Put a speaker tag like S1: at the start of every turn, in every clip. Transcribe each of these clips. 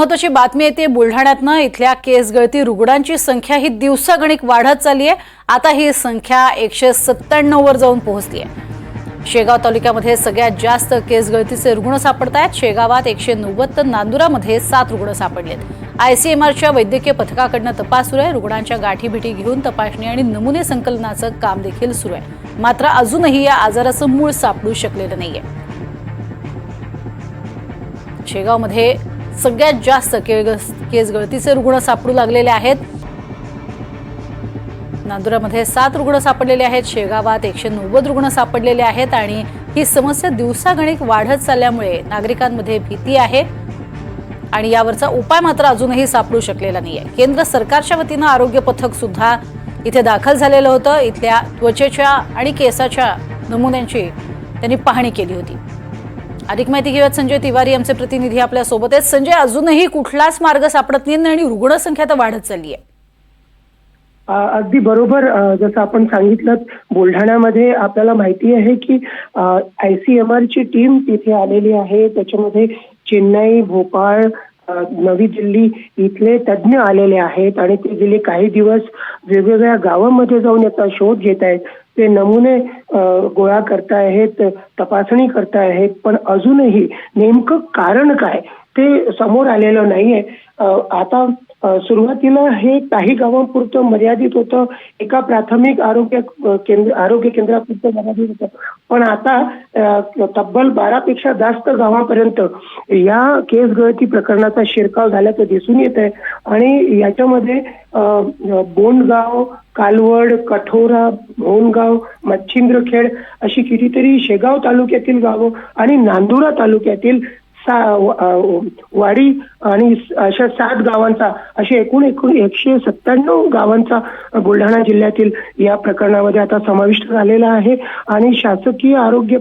S1: महत्वाची बातमी येते बुलढाण्यातनं. इथल्या केस गळती रुग्णांची संख्या ही दिवसागणिक वाढत चालली आहे आता ही संख्या एकशे सत्त्याण्णव वर जाऊन पोहोचली आहे शेगाव तालुक्यामध्ये सगळ्यात जास्त केस गळतीचे रुग्ण सापडत आहेत शेगावात एकशे नव्वद तर नांदुरामध्ये सात रुग्ण सापडलेत. आयसीएमआरच्या वैद्यकीय पथकाकडनं तपास सुरू आहे. रुग्णांच्या गाठीभिटी घेऊन तपासणी आणि नमुने संकलनाचं काम देखील सुरू आहे. मात्र अजूनही या आजाराचं मूळ सापडू शकलेलं नाहीये. शेगावमध्ये सगळ्यात जास्त केळगस- केस गळतीचे रुग्ण सापडू लागलेले आहेत. नांदुरामध्ये सात रुग्ण सापडलेले आहेत. शेगावात एकशे नव्वद रुग्ण सापडलेले आहेत आणि ही समस्या दिवसागणिक वाढत चालल्यामुळे नागरिकांमध्ये भीती आहे. आणि यावरचा उपाय मात्र अजूनही सापडू शकलेला नाही आहे केंद्र सरकारच्या वतीनं आरोग्य पथक सुद्धा इथे दाखल झालेलं होतं. इथल्या त्वचेच्या आणि केसाच्या नमुन्यांची त्यांनी पाहणी केली होती. अधिक माहिती घेऊयात संजय तिवारी आमचे प्रतिनिधी आपल्यासोबत आहेत. संजय अजूनही कुठलाच मार्ग सापडत नाही आणि रुग्णसंख्या तर वाढत चालली आहे.
S2: अगदी बरोबर. जसं आपण सांगितलं बुलढाण्यामध्ये आपल्याला माहिती आहे की आय सी एम आरची टीम तिथे आलेली आहे. त्याच्यामध्ये चेन्नई भोपाळ नवी दिल्ली इथले तज्ज्ञ आलेले आहेत आणि ते गेले काही दिवस वेगवेगळ्या गावामध्ये जाऊन याचा शोध घेत आहेत ते नमुने गोळा करतायत तपासणी करतायत पण अजूनही नेमकं कारण काय? ते समोर आलेलं नाहीये. आता सुरुवातीला हे काही गावांपुरतं मर्यादित होतं. एका प्राथमिक आरोग्य केंद्र आरोग्य केंद्रापुरतं मर्यादित होतं. पण आता तब्बल बारापेक्षा जास्त गावापर्यंत या केस गळती प्रकरणाचा शिरकाव झाल्याचं दिसून येत आहे आणि याच्यामध्ये बोंडगाव कालवड कठोरा भोनगाव मच्छिंद्रखेड अशी कितीतरी शेगाव तालुक्यातील गावं आणि नांदुरा तालुक्यातील वाडी आणि अशा सात गावांचा असे एकूण एकूण एकशे सत्त्याण्णव गावांचा बुलढाणा जिल्ह्यातील या प्रकरणामध्ये आता समाविष्ट झालेला आहे. आणि शासकीय आरोग्य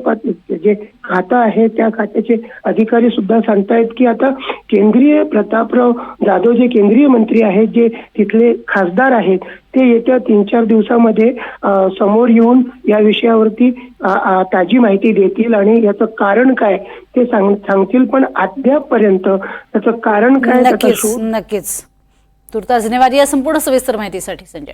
S2: जे खातं आहे त्या खात्याचे अधिकारी सुद्धा सांगतायत की आता केंद्रीय प्रतापराव जाधव जे केंद्रीय मंत्री आहेत जे तिथले खासदार आहेत ते येत्या तीन चार दिवसामध्ये समोर येऊन या विषयावरती ताजी माहिती देतील आणि याचं कारण काय ते सांग सांगतील. पण अद्यापपर्यंत त्याचं कारण काय
S1: नक्कीच नक्कीच. तुर्तास धन्यवाद या संपूर्ण सविस्तर माहितीसाठी संजय.